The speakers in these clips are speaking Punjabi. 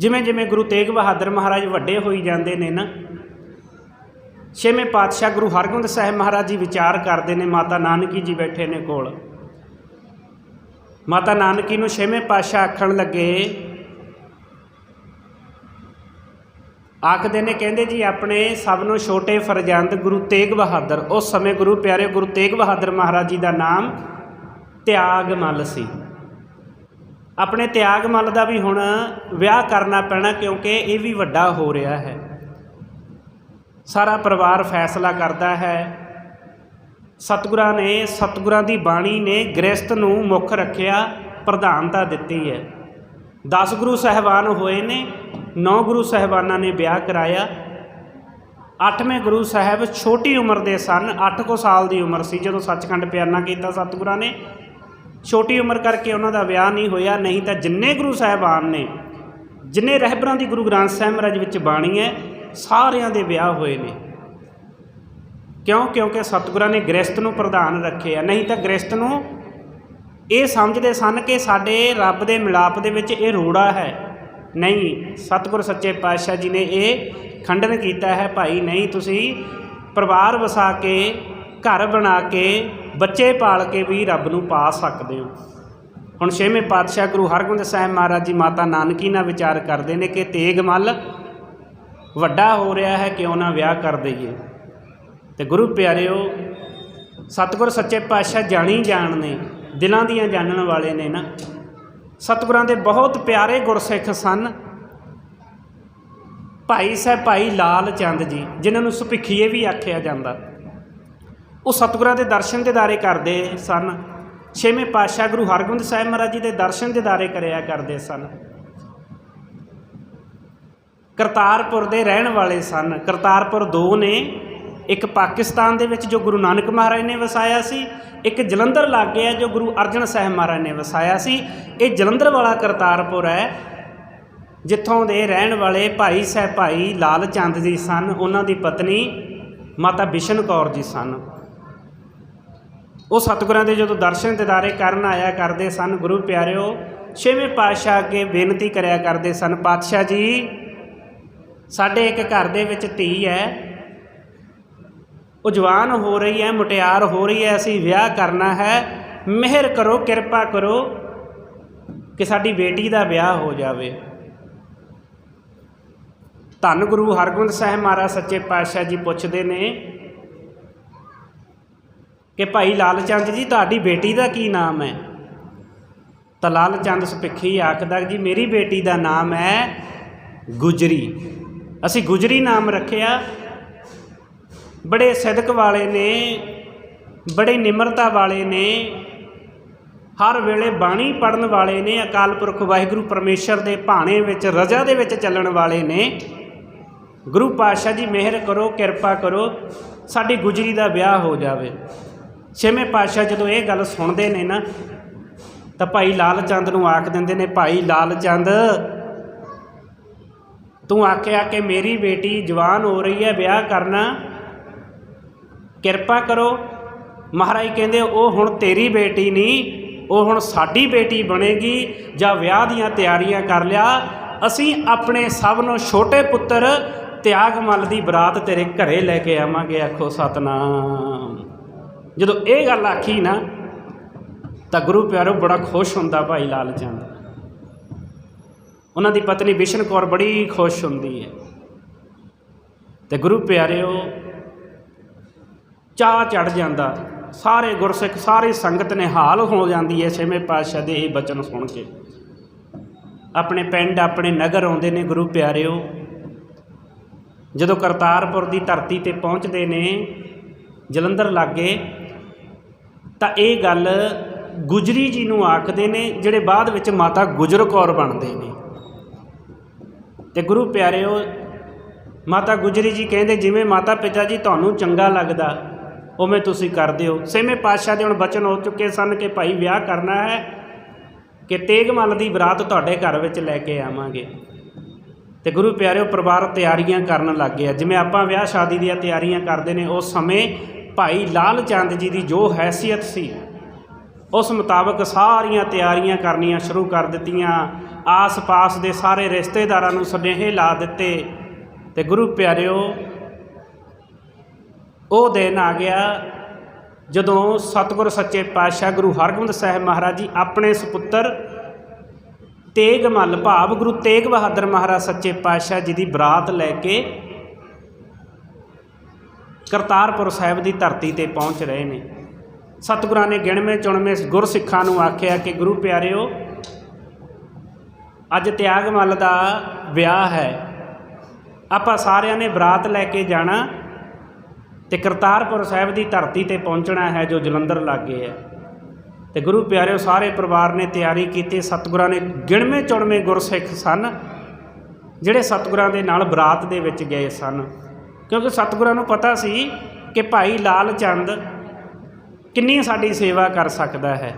ਜਿਵੇਂ ਜਿਵੇਂ ਗੁਰੂ ਤੇਗ ਬਹਾਦਰ ਮਹਾਰਾਜ ਵੱਡੇ ਹੋਈ ਜਾਂਦੇ ਨੇ ਨਾ, ਛੇਵੇਂ ਪਾਤਸ਼ਾਹ ਗੁਰੂ ਹਰਗੋਬਿੰਦ ਸਾਹਿਬ ਮਹਾਰਾਜ ਜੀ ਵਿਚਾਰ ਕਰਦੇ ਨੇ, ਮਾਤਾ ਨਾਨਕੀ ਜੀ ਬੈਠੇ ਨੇ ਕੋਲ। ਮਾਤਾ ਨਾਨਕੀ ਨੂੰ ਛੇਵੇਂ ਪਾਤਸ਼ਾਹ ਆਖਣ ਲੱਗੇ, ਆਖਦੇ ਨੇ, ਕਹਿੰਦੇ ਜੀ, ਆਪਣੇ ਸਭ ਨੂੰ ਛੋਟੇ ਫਰਜ਼ੰਦ ਗੁਰੂ ਤੇਗ ਬਹਾਦਰ, ਉਸ ਸਮੇਂ ਗੁਰੂ ਪਿਆਰੇ ਗੁਰੂ ਤੇਗ ਬਹਾਦਰ ਮਹਾਰਾਜ ਜੀ ਦਾ ਨਾਮ ਤਿਆਗ ਤਿਆਗਮਲ ਸੀ। ਆਪਣੇ ਤਿਆਗਮਲ ਦਾ ਵੀ ਹੁਣ ਵਿਆਹ ਕਰਨਾ ਪੈਣਾ ਕਿਉਂਕਿ ਇਹ ਵੀ ਵੱਡਾ ਹੋ ਰਿਹਾ ਹੈ। ਸਾਰਾ ਪਰਿਵਾਰ ਫੈਸਲਾ ਕਰਦਾ ਹੈ। ਸਤਿਗੁਰਾਂ ਨੇ, ਸਤਿਗੁਰਾਂ ਦੀ ਬਾਣੀ ਨੇ ਗ੍ਰਸਤ ਨੂੰ ਮੁੱਖ ਰੱਖਿਆ, ਪ੍ਰਧਾਨਤਾ ਦਿੱਤੀ ਹੈ। 10 ਗੁਰੂ ਸਹਿਬਾਨ ਹੋਏ ਨੇ 9 ਗੁਰੂ ਸਹਿਬਾਨਾਂ ਨੇ ਵਿਆਹ ਕਰਾਇਆ। 8ਵੇਂ ਗੁਰੂ ਸਾਹਿਬ ਛੋਟੀ ਉਮਰ ਦੇ ਸਨ 8 ਕੁ ਸਾਲ ਦੀ ਉਮਰ ਸੀ ਜਦੋਂ ਸੱਚਖੰਡ ਪਿਆਰਨਾ ਕੀਤਾ ਸਤਿਗੁਰਾਂ ਨੇ। ਛੋਟੀ ਉਮਰ ਕਰਕੇ ਉਹਨਾਂ ਦਾ ਵਿਆਹ ਨਹੀਂ ਹੋਇਆ, ਨਹੀਂ ਤਾਂ ਜਿੰਨੇ ਗੁਰੂ ਸਾਹਿਬਾਨ ਨੇ, ਜਿੰਨੇ ਰਹਿਬਰਾਂ ਦੀ ਗੁਰੂ ਗ੍ਰੰਥ ਸਾਹਿਬ ਮਹਾਰਾਜ ਵਿੱਚ ਬਾਣੀ ਹੈ, ਸਾਰਿਆਂ ਦੇ ਵਿਆਹ ਹੋਏ ਨੇ। ਕਿਉਂ? ਕਿਉਂਕਿ ਸਤਿਗੁਰਾਂ ਨੇ ਗ੍ਰਸਤ ਨੂੰ ਪ੍ਰਧਾਨ ਰੱਖਿਆ ਨਹੀਂ ਤਾਂ ਗ੍ਰਸਤ ਨੂੰ ਇਹ ਸਮਝਦੇ ਸਨ ਕਿ ਸਾਡੇ ਰੱਬ ਦੇ ਮਿਲਾਪ ਦੇ ਵਿੱਚ ਇਹ ਰੋੜਾ ਹੈ। ਨਹੀਂ, ਸਤਿਗੁਰ ਸੱਚੇ ਪਾਤਸ਼ਾਹ ਜੀ ਨੇ ਇਹ ਖੰਡਨ ਕੀਤਾ ਹੈ, ਭਾਈ, ਨਹੀਂ, ਤੁਸੀਂ ਪਰਿਵਾਰ ਵਸਾ ਕੇ, ਘਰ ਬਣਾ ਕੇ ਬੱਚੇ ਪਾਲ ਕੇ ਵੀ ਰੱਬ ਨੂੰ ਪਾ ਸਕਦੇ ਹੋ। ਹੁਣ ਛੇਵੇਂ ਪਾਤਸ਼ਾਹ ਗੁਰੂ ਹਰਗੋਬਿੰਦ ਸਾਹਿਬ ਮਹਾਰਾਜ ਜੀ ਮਾਤਾ ਨਾਨਕੀ ਨਾਲ ਵਿਚਾਰ ਕਰਦੇ ਨੇ ਕਿ ਤੇਗਮਲ ਵੱਡਾ ਹੋ ਰਿਹਾ ਹੈ, ਕਿਉਂ ਨਾ ਵਿਆਹ ਕਰ ਦਈਏ। ਤੇ ਗੁਰੂ ਪਿਆਰਿਓ, ਸਤਿਗੁਰ ਸੱਚੇ ਪਾਤਸ਼ਾਹ ਜਾਣੀ ਜਾਣ ਨੇ, ਦਿਲਾਂ ਦੀਆਂ ਜਾਣਨ ਵਾਲੇ ਨੇ ਨਾ। ਸਤਿਗੁਰਾਂ ਦੇ ਬਹੁਤ ਪਿਆਰੇ ਗੁਰਸਿੱਖ ਸਨ। ਭਾਈ ਸਾਹਿਬ ਭਾਈ ਲਾਲ ਚੰਦ ਜੀ, ਜਿਨ੍ਹਾਂ ਨੂੰ ਸੁਭਿੱਖੀਏ ਵੀ ਆਖਿਆ ਜਾਂਦਾ। ਉਹ ਸਤਿਗੁਰਾਂ ਦੇ ਦਰਸ਼ਨ ਦਿਦਾਰੇ ਕਰਦੇ ਸਨ। ਛੇਵੇਂ ਪਾਤਸ਼ਾਹ ਗੁਰੂ ਹਰਗੋਬਿੰਦ ਸਾਹਿਬ ਮਹਾਰਾਜ ਜੀ ਦੇ ਦਰਸ਼ਨ ਦਿਦਾਰੇ ਕਰਿਆ ਕਰਦੇ ਸਨ। ਕਰਤਾਰਪੁਰ ਦੇ ਰਹਿਣ ਵਾਲੇ ਸਨ। ਕਰਤਾਰਪੁਰ ਦੋ ਨੇ। ਇੱਕ ਪਾਕਿਸਤਾਨ ਦੇ ਵਿੱਚ ਜੋ ਗੁਰੂ ਨਾਨਕ ਮਹਾਰਾਜ ਨੇ ਵਸਾਇਆ ਸੀ, ਇੱਕ ਜਲੰਧਰ ਲਾਗੇ ਹੈ ਜੋ ਗੁਰੂ ਅਰਜਨ ਸਾਹਿਬ ਮਹਾਰਾਜ ਨੇ ਵਸਾਇਆ ਸੀ। ਇਹ ਜਲੰਧਰ ਵਾਲਾ ਕਰਤਾਰਪੁਰ ਹੈ, ਜਿੱਥੋਂ ਦੇ ਰਹਿਣ ਵਾਲੇ ਭਾਈ ਸਾਹਿਬ ਭਾਈ ਲਾਲ ਚੰਦ ਜੀ ਸਨ, ਉਹਨਾਂ ਦੀ ਪਤਨੀ ਮਾਤਾ ਬਿਸ਼ਨ ਕੌਰ ਜੀ ਸਨ। ਉਹ ਸਤਿਗੁਰਾਂ ਦੇ ਜਦੋਂ ਦਰਸ਼ਨ ਦਿਦਾਰੇ ਕਰਨ ਆਇਆ ਕਰਦੇ ਸਨ, ਗੁਰੂ ਪਿਆਰਿਓ, ਛੇਵੇਂ ਪਾਤਸ਼ਾਹ ਅੱਗੇ ਬੇਨਤੀ ਕਰਿਆ ਕਰਦੇ ਸਨ, ਪਾਤਸ਼ਾਹ ਜੀ, ਸਾਡੇ ਇੱਕ ਘਰ ਦੇ ਵਿੱਚ ਧੀ ਹੈ। ਉਹ ਜਵਾਨ ਹੋ ਰਹੀ ਹੈ, ਮੁਟਿਆਰ ਹੋ ਰਹੀ ਹੈ, ਅਸੀਂ ਵਿਆਹ ਕਰਨਾ ਹੈ। ਮਿਹਰ ਕਰੋ, ਕਿਰਪਾ ਕਰੋ ਕਿ ਸਾਡੀ ਬੇਟੀ ਦਾ ਵਿਆਹ ਹੋ ਜਾਵੇ। ਧੰਨ ਗੁਰੂ ਹਰਗੋਬਿੰਦ ਸਾਹਿਬ ਮਹਾਰਾਜ, ਸੱਚੇ ਪਾਤਸ਼ਾਹ ਜੀ ਪੁੱਛਦੇ ਨੇ ਕਿ ਭਾਈ ਲਾਲ ਚੰਦ ਜੀ, ਤੁਹਾਡੀ ਬੇਟੀ ਦਾ ਕੀ ਨਾਮ ਹੈ? ਤਾਂ ਲਾਲ ਚੰਦ ਸੁਪਿੱਖੀ ਆਖਦਾ ਜੀ, ਮੇਰੀ ਬੇਟੀ ਦਾ ਨਾਮ ਹੈ ਗੁਜਰੀ। ਅਸੀਂ ਗੁਜਰੀ ਨਾਮ ਰੱਖਿਆ। ਬੜੇ ਸਿਦਕ ਵਾਲੇ ਨੇ, ਬੜੇ ਨਿਮਰਤਾ ਵਾਲੇ ਨੇ, ਹਰ ਵੇਲੇ ਬਾਣੀ ਪੜਨ ਵਾਲੇ ਨੇ, ਅਕਾਲ ਪੁਰਖ ਵਾਹਿਗੁਰੂ ਪਰਮੇਸ਼ਰ ਦੇ ਭਾਣੇ ਵਿੱਚ, ਰਜ਼ਾ ਦੇ ਵਿੱਚ ਚੱਲਣ ਵਾਲੇ ਨੇ। ਗੁਰੂ ਪਾਤਸ਼ਾਹ ਜੀ, ਮਿਹਰ ਕਰੋ, ਕਿਰਪਾ ਕਰੋ, ਸਾਡੀ ਗੁਜਰੀ ਦਾ ਵਿਆਹ ਹੋ ਜਾਵੇ। ਛੇਵੇਂ ਪਾਤਸ਼ਾਹ ਜਦੋਂ ਇਹ ਗੱਲ ਸੁਣਦੇ ਨੇ ਨਾ, ਤਾਂ ਭਾਈ ਲਾਲ ਚੰਦ ਨੂੰ ਆਖ ਦਿੰਦੇ ਨੇ, ਭਾਈ ਲਾਲ ਚੰਦ, ਤੂੰ ਆਖਿਆ ਕਿ ਮੇਰੀ ਬੇਟੀ ਜਵਾਨ ਹੋ ਰਹੀ ਹੈ, ਵਿਆਹ ਕਰਨਾ। ਕਿਰਪਾ ਕਰੋ। ਮਹਾਰਾਜ ਕਹਿੰਦੇ, ਉਹ ਹੁਣ ਤੇਰੀ ਬੇਟੀ ਨਹੀਂ, ਉਹ ਹੁਣ ਸਾਡੀ ਬੇਟੀ ਬਣੇਗੀ, ਜਾਂ ਵਿਆਹ ਦੀਆਂ ਤਿਆਰੀਆਂ ਕਰ ਲਿਆ। ਅਸੀਂ ਆਪਣੇ ਸਭ ਨੂੰ ਛੋਟੇ ਪੁੱਤਰ ਤਿਆਗਮਲ ਦੀ ਬਰਾਤ ਤੇਰੇ ਘਰੇ ਲੈ ਕੇ ਆਵਾਂਗੇ। ਆਖੋ, ਸਤਨਾਮ। ਜਦੋਂ ਇਹ ਗੱਲ ਆਖੀ ਨਾ, ਤਾਂ ਗੁਰੂ ਪਿਆਰੋ ਬੜਾ ਖੁਸ਼ ਹੁੰਦਾ ਭਾਈ ਲਾਲ ਚੰਦ ਉਹਨਾਂ ਦੀ ਪਤਨੀ ਬਿਸ਼ਨ ਕੌਰ ਬੜੀ ਖੁਸ਼ ਹੁੰਦੀ ਹੈ। ਤੇ ਗੁਰੂ ਪਿਆਰਿਓ ਚਾਹ ਚੜ ਜਾਂਦਾ। ਸਾਰੇ ਗੁਰਸਿੱਖ, ਸਾਰੀ ਸੰਗਤ ਨੇ ਹਾਲ ਹੋ ਜਾਂਦੀ ਹੈ, ਛੇਵੇਂ ਪਾਤਸ਼ਾਹ ਦੇ ਇਹ ਬਚਨ ਸੁਣ ਕੇ। ਆਪਣੇ ਪਿੰਡ, ਆਪਣੇ ਨਗਰ ਆਉਂਦੇ ਨੇ ਗੁਰੂ ਪਿਆਰਿਓ। ਜਦੋਂ ਕਰਤਾਰਪੁਰ ਦੀ ਧਰਤੀ ਤੇ ਪਹੁੰਚਦੇ ਨੇ, ਜਲੰਧਰ ਲਾਗੇ ਤਾਂ ਇਹ ਗੱਲ ਗੁਜਰੀ ਜੀ ਨੂੰ ਆਖਦੇ ਨੇ, ਜਿਹੜੇ ਬਾਅਦ ਵਿੱਚ ਮਾਤਾ ਗੁਜਰ ਕੌਰ ਬਣਦੇ ਨੇ। ਤੇ ਗੁਰੂ ਪਿਆਰਿਓ, ਮਾਤਾ ਗੁਜਰੀ ਜੀ ਕਹਿੰਦੇ, ਜਿਵੇਂ ਮਾਤਾ ਪਿਤਾ ਜੀ ਤੁਹਾਨੂੰ ਚੰਗਾ ਲੱਗਦਾ, ਉਵੇਂ ਤੁਸੀਂ ਕਰਦੇ ਹੋ ਸੇਵੇਂ ਪਾਤਸ਼ਾਹ ਦੇ ਹੁਣ ਬਚਨ ਹੋ ਚੁੱਕੇ ਸਨ ਕਿ ਭਾਈ ਵਿਆਹ ਕਰਨਾ ਹੈ ਕਿ ਤੇਗਮਲ ਦੀ ਬਰਾਤ ਤੁਹਾਡੇ ਘਰ ਵਿੱਚ ਲੈ ਕੇ ਆਵਾਂਗੇ। ਤੇ ਗੁਰੂ ਪਿਆਰਿਓ, ਪਰਿਵਾਰ ਤਿਆਰੀਆਂ ਕਰਨ ਲੱਗ ਗਿਆ। ਜਿਵੇਂ ਆਪਾਂ ਵਿਆਹ ਸ਼ਾਦੀ ਦੀਆਂ ਤਿਆਰੀਆਂ ਕਰਦੇ ਨੇ, ਉਸ ਸਮੇਂ ਭਾਈ ਲਾਲ ਚੰਦ ਜੀ ਦੀ ਜੋ ਹੈਸੀਅਤ ਸੀ, ਉਸ ਮੁਤਾਬਕ ਸਾਰੀਆਂ ਤਿਆਰੀਆਂ ਕਰਨੀਆਂ ਸ਼ੁਰੂ ਕਰ ਦਿੱਤੀਆਂ। ਆਸ-ਪਾਸ ਦੇ ਸਾਰੇ ਰਿਸ਼ਤੇਦਾਰਾਂ ਨੂੰ ਸੁਨੇਹੇ ਲਾ ਦਿੱਤੇ ਤੇ ਗੁਰੂ ਪਿਆਰਿਓ, ਉਹ ਦਿਨ ਆ ਗਿਆ ਜਦੋਂ ਸਤਿਗੁਰ ਸੱਚੇ ਪਾਤਸ਼ਾਹ ਗੁਰੂ ਹਰਗੋਬਿੰਦ ਸਾਹਿਬ ਮਹਾਰਾਜ ਜੀ ਆਪਣੇ ਸੁਪੁੱਤਰ ਤੇਗ ਮੱਲ ਭਾਵ ਗੁਰੂ ਤੇਗ ਬਹਾਦਰ ਮਹਾਰਾਜ ਸੱਚੇ ਪਾਤਸ਼ਾਹ ਜੀ ਦੀ ਬਰਾਤ ਲੈ ਕੇ ਕਰਤਾਰਪੁਰ ਸਾਹਿਬ ਦੀ ਧਰਤੀ ਤੇ ਪਹੁੰਚ ਰਹੇ ਨੇ। ਸਤਿਗੁਰਾਂ ਨੇ ਗਿਣਵੇਂ ਚੁਣਵੇਂ ਗੁਰਸਿੱਖਾਂ ਨੂੰ ਆਖਿਆ ਕਿ ਗੁਰੂ ਪਿਆਰਿਓ, ਅੱਜ ਤਿਆਗ ਮੱਲ ਦਾ ਵਿਆਹ ਹੈ। ਆਪਾਂ ਸਾਰਿਆਂ ਨੇ ਬਰਾਤ ਲੈ ਕੇ ਜਾਣਾ ਤੇ ਕਰਤਾਰਪੁਰ ਸਾਹਿਬ ਦੀ ਧਰਤੀ ਤੇ ਪਹੁੰਚਣਾ ਹੈ ਜੋ ਜਲੰਧਰ ਲਾਗੇ ਹੈ। ਤੇ ਗੁਰੂ ਪਿਆਰਿਓ, ਸਾਰੇ ਪਰਿਵਾਰ ਨੇ ਤਿਆਰੀ ਕੀਤੀ। ਸਤਿਗੁਰਾਂ ਨੇ ਗਿਣਵੇਂ ਚੁਣਵੇਂ ਗੁਰਸਿੱਖ ਸਨ, ਜਿਹੜੇ ਸਤਿਗੁਰਾਂ ਦੇ ਨਾਲ ਬਰਾਤ ਦੇ ਵਿੱਚ ਗਏ ਸਨ। ਕਿਉਂਕਿ ਸਤਿਗੁਰਾਂ ਨੂੰ ਪਤਾ ਸੀ ਕਿ ਭਾਈ ਲਾਲ ਚੰਦ ਕਿੰਨੀ ਸਾਡੀ ਸੇਵਾ ਕਰ ਸਕਦਾ ਹੈ।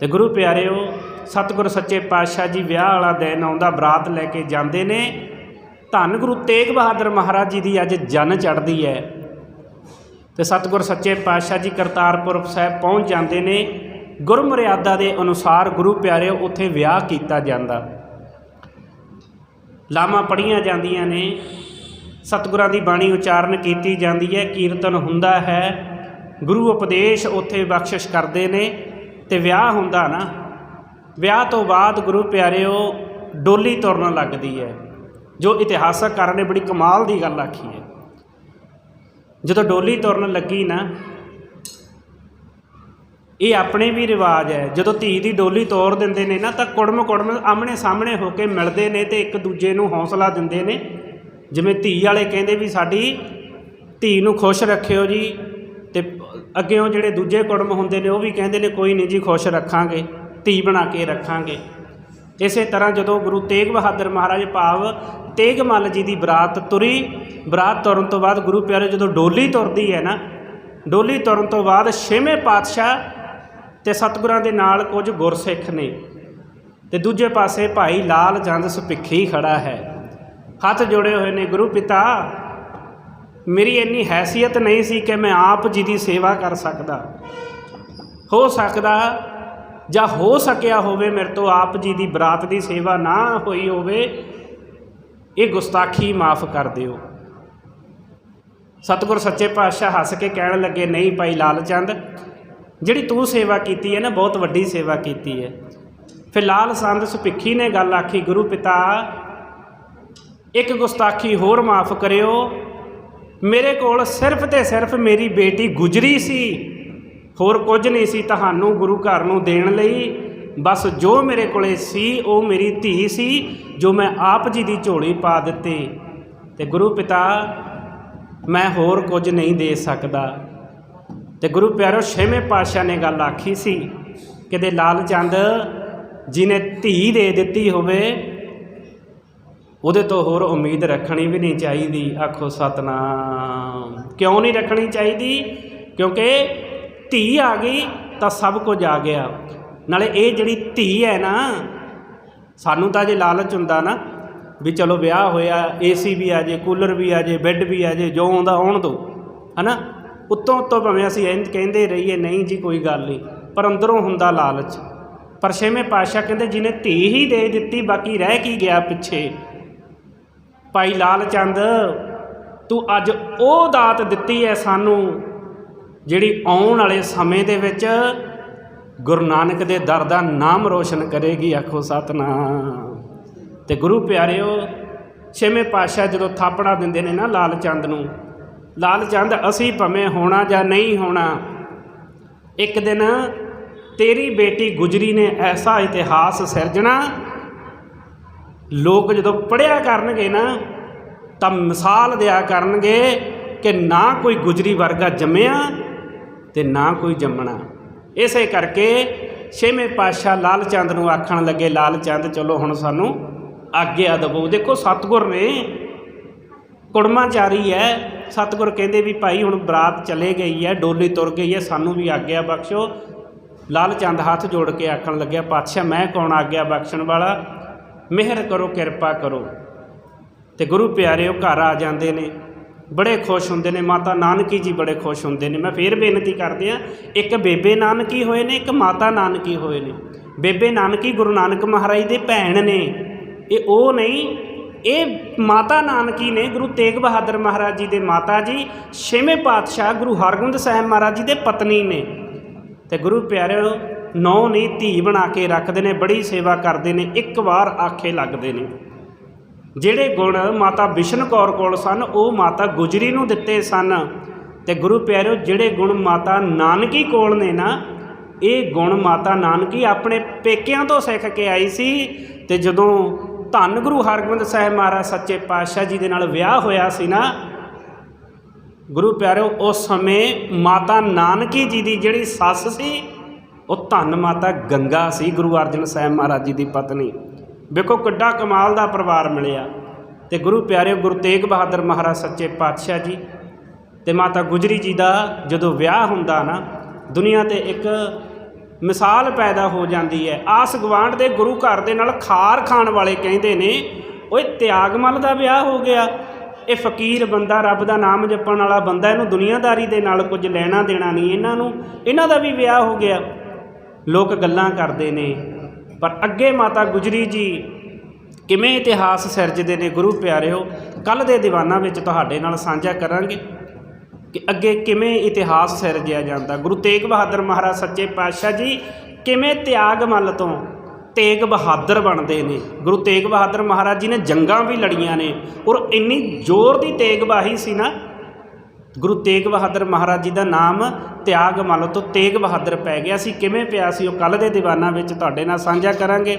ਤੇ ਗੁਰੂ ਪਿਆਰਿਓ, ਸਤਿਗੁਰ ਸੱਚੇ ਪਾਤਸ਼ਾਹ ਜੀ ਵਿਆਹ ਵਾਲਾ ਦਿਨ ਆਉਂਦਾ, ਬਰਾਤ ਲੈ ਕੇ ਜਾਂਦੇ ਨੇ। ਧੰਨ ਗੁਰੂ ਤੇਗ ਬਹਾਦਰ ਮਹਾਰਾਜ ਜੀ ਦੀ ਅੱਜ ਜਨ ਚੜ੍ਹਦੀ ਹੈ। ਤੇ ਸਤਿਗੁਰ ਸੱਚੇ ਪਾਤਸ਼ਾਹ ਜੀ ਕਰਤਾਰਪੁਰ ਸਾਹਿਬ ਪਹੁੰਚ ਜਾਂਦੇ ਨੇ। ਗੁਰਮਰਿਆਦਾ ਦੇ ਅਨੁਸਾਰ ਗੁਰੂ ਪਿਆਰੇ ਉੱਥੇ ਵਿਆਹ ਕੀਤਾ ਜਾਂਦਾ। ਲਾਵਾਂ ਪੜੀਆਂ ਜਾਂਦੀਆਂ ਨੇ। ਸਤਿਗੁਰਾਂ ਦੀ ਬਾਣੀ ਉਚਾਰਨ ਕੀਤੀ ਜਾਂਦੀ ਹੈ, ਕੀਰਤਨ ਹੁੰਦਾ ਹੈ। ਗੁਰੂ ਉਪਦੇਸ਼ ਉੱਥੇ ਬਖਸ਼ਿਸ਼ ਕਰਦੇ ਨੇ ਤੇ ਵਿਆਹ ਹੁੰਦਾ ਨਾ। ਵਿਆਹ ਤੋਂ ਬਾਅਦ ਗੁਰੂ ਪਿਆਰਿਓ, ਡੋਲੀ ਤੁਰਨ ਲੱਗਦੀ ਹੈ, ਜੋ ਇਤਿਹਾਸਕਾਰ ਨੇ ਬੜੀ ਕਮਾਲ ਦੀ ਗੱਲ ਆਖੀ ਹੈ। ਜਦੋਂ ਡੋਲੀ ਤੁਰਨ ਲੱਗੀ ਨਾ, ਇਹ ਆਪਣੇ ਵੀ ਰਿਵਾਜ ਹੈ। ਜਦੋਂ ਧੀ ਦੀ ਡੋਲੀ ਤੋਰ ਦਿੰਦੇ ਨੇ ਨਾ, ਤਾਂ ਕੁੜਮ ਕੁੜਮ ਆਮਣੇ ਸਾਹਮਣੇ ਹੋ ਕੇ ਮਿਲਦੇ ਨੇ ਤੇ ਇੱਕ ਦੂਜੇ ਨੂੰ ਹੌਸਲਾ ਦਿੰਦੇ ਨੇ। ਜਿਵੇਂ ਧੀ ਵਾਲੇ ਕਹਿੰਦੇ ਵੀ ਸਾਡੀ ਧੀ ਨੂੰ ਖੁਸ਼ ਰੱਖਿਓ ਜੀ ਤੇ ਅੱਗੇ ਉਹ ਜਿਹੜੇ ਦੂਜੇ ਕੁੜਮ ਹੁੰਦੇ ਨੇ ਉਹ ਵੀ ਕਹਿੰਦੇ ਨੇ ਕੋਈ ਨਹੀਂ ਜੀ ਖੁਸ਼ ਰੱਖਾਂਗੇ, ਧੀ ਬਣਾ ਕੇ ਰੱਖਾਂਗੇ। ਇਸੇ ਤਰ੍ਹਾਂ ਜਦੋਂ ਗੁਰੂ ਤੇਗ ਬਹਾਦਰ ਮਹਾਰਾਜ ਭਾਵ ਤੇਗ ਮੱਲ ਜੀ ਦੀ ਬਰਾਤ ਤੁਰੀ, ਬਰਾਤ ਤੁਰਨ ਤੋਂ ਬਾਅਦ ਗੁਰੂ ਪਿਆਰੇ ਜਦੋਂ ਡੋਲੀ ਤੁਰਦੀ ਹੈ ਨਾ, ਡੋਲੀ ਤੁਰਨ ਤੋਂ ਬਾਅਦ ਛੇਵੇਂ ਪਾਤਸ਼ਾਹ ਤੇ ਸਤਿਗੁਰਾਂ ਦੇ ਨਾਲ ਕੁਝ ਗੁਰਸਿੱਖ ਨੇ ਤੇ ਦੂਜੇ ਪਾਸੇ ਭਾਈ ਲਾਲ ਜੰਦ ਸੁਪਿੱਖੀ ਖੜਾ ਹੈ। ਹੱਥ ਜੋੜੇ ਹੋਏ ਨੇ, ਗੁਰੂ ਪਿਤਾ, ਮੇਰੀ ਇੰਨੀ ਹੈਸੀਅਤ ਨਹੀਂ ਸੀ ਕਿ ਮੈਂ ਆਪ ਜੀ ਦੀ ਸੇਵਾ ਕਰ ਸਕਦਾ। ਹੋ ਸਕਦਾ ਜਾਂ ਹੋ ਸਕਿਆ ਹੋਵੇ, ਮੇਰੇ ਤੋਂ ਆਪ ਜੀ ਦੀ ਬਰਾਤ ਦੀ ਸੇਵਾ ਨਾ ਹੋਈ ਹੋਵੇ, ਇਹ ਗੁਸਤਾਖੀ ਮਾਫ ਕਰ ਦਿਓ। ਸਤਿਗੁਰ ਸੱਚੇ ਪਾਤਸ਼ਾਹ ਹੱਸ ਕੇ ਕਹਿਣ ਲੱਗੇ, ਨਹੀਂ ਭਾਈ ਲਾਲਚੰਦ, ਜਿਹੜੀ ਤੂੰ ਸੇਵਾ ਕੀਤੀ ਹੈ ਨਾ, ਬਹੁਤ ਵੱਡੀ ਸੇਵਾ ਕੀਤੀ ਹੈ। ਫਿਰ ਲਾਲ ਸੰਦ ਸੁਪਿੱਖੀ ਨੇ ਗੱਲ ਆਖੀ, ਗੁਰੂ ਪਿਤਾ ਇੱਕ ਗੁਸਤਾਖੀ ਹੋਰ ਮਾਫ ਕਰਿਓ। ਮੇਰੇ ਕੋਲ ਸਿਰਫ ਤੇ ਸਿਰਫ ਮੇਰੀ ਬੇਟੀ ਗੁਜਰੀ ਸੀ। ਹੋਰ ਕੁਝ ਨਹੀਂ ਸੀ ਤੁਹਾਨੂੰ ਗੁਰੂ ਘਰ ਨੂੰ ਦੇਣ ਲਈ। ਬਸ ਜੋ ਮੇਰੇ ਕੋਲੇ ਸੀ, ਉਹ ਮੇਰੀ ਧੀ ਸੀ, ਜੋ ਮੈਂ ਆਪ ਜੀ ਦੀ ਝੋਲੀ ਪਾ ਦਿੱਤੀ। ਤੇ ਗੁਰੂ ਪਿਤਾ, ਮੈਂ ਹੋਰ ਕੁਝ ਨਹੀਂ ਦੇ ਸਕਦਾ। ਤੇ ਗੁਰੂ ਪਿਆਰੋ, ਛੇਵੇਂ ਪਾਤਸ਼ਾਹ ਨੇ ਗੱਲ ਆਖੀ ਸੀ ਕਿਤੇ ਲਾਲ ਚੰਦ ਜੀ ਨੇ ਧੀ ਦੇ ਦਿੱਤੀ ਹੋਵੇ ਉਹਦੇ ਤੋਂ ਹੋਰ ਉਮੀਦ ਰੱਖਣੀ ਵੀ ਨਹੀਂ ਚਾਹੀਦੀ। ਆਖੋ, ਸਤਨਾਮ। ਕਿਉਂ ਨਹੀਂ ਰੱਖਣੀ ਚਾਹੀਦੀ? ਕਿਉਂਕਿ ਧੀ ਆ ਗਈ ਤਾਂ ਸਭ ਕੁਝ ਆ ਗਿਆ। ਨਾਲੇ ਇਹ ਜਿਹੜੀ ਧੀ ਹੈ ਨਾ, ਸਾਨੂੰ ਤਾਂ ਜੇ ਲਾਲਚ ਹੁੰਦਾ ਨਾ, ਵੀ ਚਲੋ ਵਿਆਹ ਹੋਇਆ ਏਸੀ ਵੀ ਆ ਜੇ, ਕੂਲਰ ਵੀ ਆ ਜੇ, ਬੈੱਡ ਵੀ ਆ ਜੇ, ਜੋ ਆਉਂਦਾ ਆਉਣ ਦੋ, ਹਨਾ? ਉੱਤੋਂ ਉੱਤੋਂ ਭਾਵੇਂ ਅਸੀਂ ਕਹਿੰਦੇ ਰਹੀਏ, ਨਹੀਂ ਜੀ, ਕੋਈ ਗੱਲ ਨਹੀਂ। ਪਰ ਅੰਦਰੋਂ ਹੁੰਦਾ ਲਾਲਚ। ਪਰ ਛੇਵੇਂ ਪਾਤਸ਼ਾਹ ਕਹਿੰਦੇ, ਜਿਹਨੇ ਧੀ ਹੀ ਦੇ ਦਿੱਤੀ, ਬਾਕੀ ਰਹਿ ਕੀ ਗਿਆ ਪਿੱਛੇ? ਭਾਈ ਲਾਲ ਚੰਦ, ਤੂੰ ਅੱਜ ਉਹ ਦਾਤ ਦਿੱਤੀ ਹੈ ਸਾਨੂੰ, ਜਿਹੜੀ ਆਉਣ ਵਾਲੇ ਸਮੇਂ ਦੇ ਵਿੱਚ ਗੁਰੂ ਨਾਨਕ ਦੇ ਦਰ ਦਾ ਨਾਮ ਰੋਸ਼ਨ ਕਰੇਗੀ, ਆਖੋ ਸਤਨਾਮ। ਤੇ ਗੁਰੂ ਪਿਆਰਿਓ, ਛੇਵੇਂ ਪਾਤਸ਼ਾਹ ਜਦੋਂ ਥਾਪੜਾ ਦਿੰਦੇ ਨੇ ਨਾ ਲਾਲ ਚੰਦ ਨੂੰ, ਲਾਲ ਚੰਦ, ਅਸੀਂ ਭਵੇਂ ਹੋਣਾ ਜਾਂ ਨਹੀਂ ਹੋਣਾ, ਇੱਕ ਦਿਨ ਤੇਰੀ ਬੇਟੀ ਗੁਜਰੀ ਨੇ ਐਸਾ ਇਤਿਹਾਸ ਸਿਰਜਣਾ ਲੋਕ ਜਦੋਂ ਪੜਿਆ ਕਰਨਗੇ ਨਾ, ਤਾਂ ਮਿਸਾਲ ਦਿਆ ਕਰਨਗੇ ਕਿ ਨਾ ਕੋਈ ਗੁਜਰੀ ਵਰਗਾ ਜੰਮਿਆ ਤੇ ਨਾ ਕੋਈ ਜੰਮਣਾ। ਇਸੇ ਕਰਕੇ ਛੇਵੇਂ ਪਾਤਸ਼ਾਹ ਲਾਲ ਚੰਦ ਨੂੰ ਆਖਣ ਲੱਗੇ, ਲਾਲ ਚੰਦ, ਚਲੋ ਹੁਣ ਸਾਨੂੰ ਆਗਿਆ ਦਵੋ। ਦੇਖੋ, ਸਤਗੁਰ ਨੇ ਕੁੜਮਾਚਾਰੀ ਹੈ ਸਤਗੁਰ ਕਹਿੰਦੇ ਵੀ ਭਾਈ, ਹੁਣ ਬਰਾਤ ਚਲੇ ਗਈ ਹੈ ਡੋਲੀ ਤੁਰ ਗਈ ਹੈ ਸਾਨੂੰ ਵੀ ਆਗਿਆ ਬਖਸ਼ੋ। ਲਾਲ ਚੰਦ ਹੱਥ ਜੋੜ ਕੇ ਆਖਣ ਲੱਗਿਆ, ਪਾਤਸ਼ਾਹ, ਮੈਂ ਕੌਣ ਆਗਿਆ ਬਖਸ਼ਣ ਵਾਲਾ? ਮਿਹਰ ਕਰੋ, ਕਿਰਪਾ ਕਰੋ। ਤੇ ਗੁਰੂ ਪਿਆਰੇ ਉਹ ਘਰ ਆ ਜਾਂਦੇ ਨੇ, ਬੜੇ ਖੁਸ਼ ਹੁੰਦੇ ਨੇ। ਮਾਤਾ ਨਾਨਕੀ ਜੀ ਬੜੇ ਖੁਸ਼ ਹੁੰਦੇ ਨੇ। ਮੈਂ ਫੇਰ ਬੇਨਤੀ ਕਰਦੇ ਆ ਇੱਕ ਬੇਬੇ ਨਾਨਕੀ ਹੋਏ ਨੇ, ਇੱਕ ਮਾਤਾ ਨਾਨਕੀ ਹੋਏ ਨੇ। ਬੇਬੇ ਨਾਨਕੀ ਗੁਰੂ ਨਾਨਕ ਮਹਾਰਾਜ ਦੇ ਭੈਣ ਨੇ। ਇਹ ਉਹ ਨਹੀਂ, ਇਹ ਮਾਤਾ ਨਾਨਕੀ ਨੇ ਗੁਰੂ ਤੇਗ ਬਹਾਦਰ ਮਹਾਰਾਜ ਜੀ ਦੇ ਮਾਤਾ ਜੀ, ਛੇਵੇਂ ਪਾਤਸ਼ਾਹ ਗੁਰੂ ਹਰਗੋਬਿੰਦ ਸਾਹਿਬ ਮਹਾਰਾਜ ਜੀ ਦੇ ਪਤਨੀ ਨੇ। ਤੇ ਗੁਰੂ ਪਿਆਰਿਓ ਨੌ ਨਹੀਂ ਧੀ ਬਣਾ ਕੇ ਰੱਖਦੇ ਨੇ, ਬੜੀ ਸੇਵਾ ਕਰਦੇ ਨੇ, ਇੱਕ ਵਾਰ ਆਖੇ ਲੱਗਦੇ ਨੇ। ਜਿਹੜੇ ਗੁਣ ਮਾਤਾ ਬਿਸ਼ਨ ਕੌਰ ਕੋਲ ਸਨ, ਉਹ ਮਾਤਾ ਗੁਜਰੀ ਨੂੰ ਦਿੱਤੇ ਸਨ। ਤੇ ਗੁਰੂ ਪਿਆਰਿਓ, ਜਿਹੜੇ ਗੁਣ ਮਾਤਾ ਨਾਨਕੀ ਕੋਲ ਨੇ ਨਾ, ਇਹ ਗੁਣ ਮਾਤਾ ਨਾਨਕੀ ਆਪਣੇ ਪੇਕਿਆਂ ਤੋਂ ਸਿੱਖ ਕੇ ਆਈ ਸੀ। ਤੇ ਜਦੋਂ ਧੰਨ ਗੁਰੂ ਹਰਗੋਬਿੰਦ ਸਾਹਿਬ ਮਹਾਰਾਜ ਸੱਚੇ ਪਾਤਸ਼ਾਹ ਜੀ ਦੇ ਨਾਲ ਵਿਆਹ ਹੋਇਆ ਸੀ ਨਾ, ਗੁਰੂ ਪਿਆਰਿਓ, ਉਸ ਸਮੇਂ ਮਾਤਾ ਨਾਨਕੀ ਜੀ ਦੀ ਜਿਹੜੀ ਸੱਸ ਸੀ ਉਹ ਧੰਨ ਮਾਤਾ ਗੰਗਾ ਸੀ, ਗੁਰੂ ਅਰਜਨ ਸਾਹਿਬ ਮਹਾਰਾਜ ਜੀ ਦੀ ਪਤਨੀ। ਵੇਖੋ ਕਿੱਡਾ ਕਮਾਲ ਦਾ ਪਰਿਵਾਰ ਮਿਲਿਆ। ਤੇ ਗੁਰੂ ਪਿਆਰੇ ਗੁਰੂ ਤੇਗ ਬਹਾਦਰ ਮਹਾਰਾਜ ਸੱਚੇ ਪਾਤਸ਼ਾਹ ਜੀ ਤੇ ਮਾਤਾ ਗੁਜਰੀ ਜੀ ਦਾ ਜਦੋਂ ਵਿਆਹ ਹੁੰਦਾ ਨਾ, ਦੁਨੀਆ ਤੇ ਇੱਕ ਮਿਸਾਲ ਪੈਦਾ ਹੋ ਜਾਂਦੀ ਹੈ। ਆਸ ਗਵਾਂਢ ਦੇ ਗੁਰੂ ਘਰ ਦੇ ਨਾਲ ਖਾਰ ਖਾਣ ਵਾਲੇ ਕਹਿੰਦੇ ਨੇ, ਓਏ, ਤਿਆਗਮਲ ਦਾ ਵਿਆਹ ਹੋ ਗਿਆ। ਇਹ ਫਕੀਰ ਬੰਦਾ ਰੱਬ ਦਾ ਨਾਮ ਜਪਣ ਵਾਲਾ ਬੰਦਾ, ਇਹਨੂੰ ਦੁਨੀਆਦਾਰੀ ਦੇ ਨਾਲ ਕੁਝ ਲੈਣਾ ਦੇਣਾ ਨਹੀਂ ਇਹਨਾਂ ਨੂੰ। ਇਹਨਾਂ ਦਾ ਵੀ ਵਿਆਹ ਹੋ ਗਿਆ। ਲੋਕ ਗੱਲਾਂ ਕਰਦੇ ਨੇ। ਪਰ ਅੱਗੇ ਮਾਤਾ ਗੁਜਰੀ ਜੀ ਕਿਵੇਂ ਇਤਿਹਾਸ ਸਿਰਜਦੇ ਨੇ ਗੁਰੂ ਪਿਆਰਿਓ ਕੱਲ ਦੇ ਦੀਵਾਨਾਂ ਵਿੱਚ ਤੁਹਾਡੇ ਨਾਲ ਸਾਂਝਾ ਕਰਾਂਗੇ ਕਿ ਅੱਗੇ ਕਿਵੇਂ ਇਤਿਹਾਸ ਸਿਰਜਿਆ ਜਾਂਦਾ। ਗੁਰੂ ਤੇਗ ਬਹਾਦਰ ਮਹਾਰਾਜ ਸੱਚੇ ਪਾਤਸ਼ਾਹ ਜੀ ਕਿਵੇਂ ਤਿਆਗ ਮੱਲ ਤੋਂ ਤੇਗ ਬਹਾਦਰ ਬਣਦੇ ਨੇ। ਗੁਰੂ ਤੇਗ ਬਹਾਦਰ ਮਹਾਰਾਜ ਜੀ ਨੇ ਜੰਗਾਂ ਵੀ ਲੜੀਆਂ ਨੇ ਔਰ ਇੰਨੀ ਜ਼ੋਰ ਦੀ ਤੇਗਬਾਹੀ ਸੀ ਨਾ ਗੁਰੂ ਤੇਗ ਬਹਾਦਰ ਮਹਾਰਾਜ ਜੀ ਦਾ ਨਾਮ ਤਿਆਗ ਮੱਲ ਤੋਂ ਤੇਗ ਬਹਾਦਰ ਪੈ ਗਿਆ ਸੀ। ਕਿਵੇਂ ਪਿਆ ਸੀ ਉਹ ਕੱਲ ਦੇ ਦੀਵਾਨਾਂ ਵਿੱਚ ਤੁਹਾਡੇ ਨਾਲ ਸਾਂਝਾ ਕਰਾਂਗੇ।